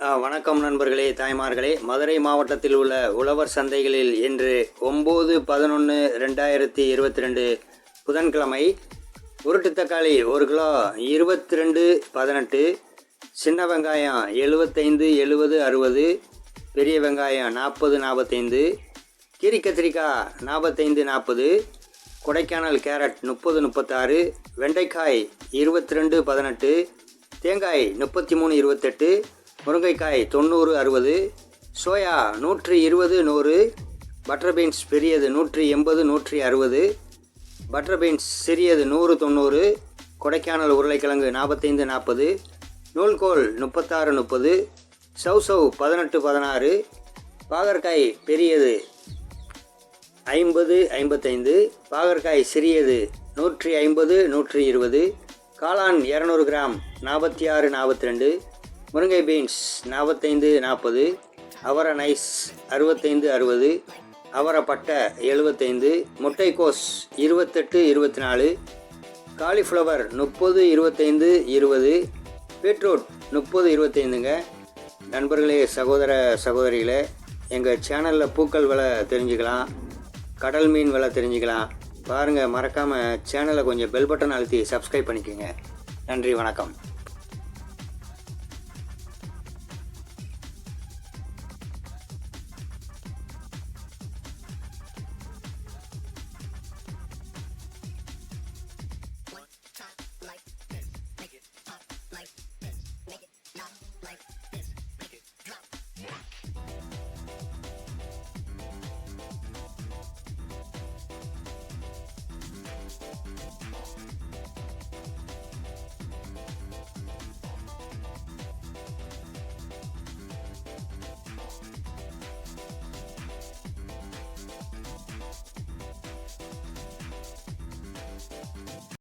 வணக்கம் நண்பர்களே தாய்மார்களே. மதுரை மாவட்டத்தில் உள்ள உழவர் சந்தைகளில் இன்று ஒம்பது பதினொன்று ரெண்டாயிரத்தி இருபத்தி ரெண்டு புதன்கிழமை உருட்டு தக்காளி ஒரு கிலோ இருபத்தி ரெண்டு பதினெட்டு சின்ன வெங்காயம் எழுபத்தைந்து எழுபது அறுபது பெரிய வெங்காயம் நாற்பது நாற்பத்தைந்து கீரி கத்திரிக்காய் நாற்பத்தைந்து நாற்பது கொடைக்கானல் கேரட் முப்பது முப்பத்தாறு வெண்டைக்காய் இருபத்தி ரெண்டு பதினெட்டு தேங்காய் முப்பத்தி மூணு இருபத்தெட்டு முருங்கைக்காய் தொண்ணூறு அறுபது சோயா நூற்றி இருபது நூறு பட்டர் பீன்ஸ் பெரியது நூற்றி எண்பது நூற்றி அறுபது பட்டர் பீன்ஸ் சிறியது நூறு தொண்ணூறு கொடைக்கானல் உருளைக்கிழங்கு நாற்பத்தைந்து நாற்பது நூல்கோல் முப்பத்தாறு முப்பது சவ் சவ் பதினெட்டு பதினாறு பாகற்காய் பெரியது ஐம்பது ஐம்பத்தைந்து பாகற்காய் சிறியது நூற்றி ஐம்பது நூற்றி இருபது காளான் இரநூறு கிராம் நாற்பத்தி ஆறு நாற்பத்தி ரெண்டு முருங்கை பீன்ஸ் நாற்பத்தைந்து நாற்பது அவரை நைஸ் அறுபத்தைந்து அறுபது. அவரை பட்டை எழுபத்தைந்து. முட்டைக்கோஸ் இருபத்தெட்டு இருபத்தி நாலு காலிஃப்ளவர் முப்பது இருபத்தைந்து இருபது. பீட்ரூட் முப்பது இருபத்தைந்துங்க. நண்பர்களே சகோதர சகோதரிகளே எங்கள் சேனலில் பூக்கள் விலை தெரிஞ்சுக்கலாம் கடல் மீன் விலை தெரிஞ்சுக்கலாம். பாருங்கள் மறக்காமல் சேனலை கொஞ்சம் பெல் பட்டன் அழுத்தி சப்ஸ்கிரைப் பண்ணிக்கோங்க. நன்றி வணக்கம். lost in the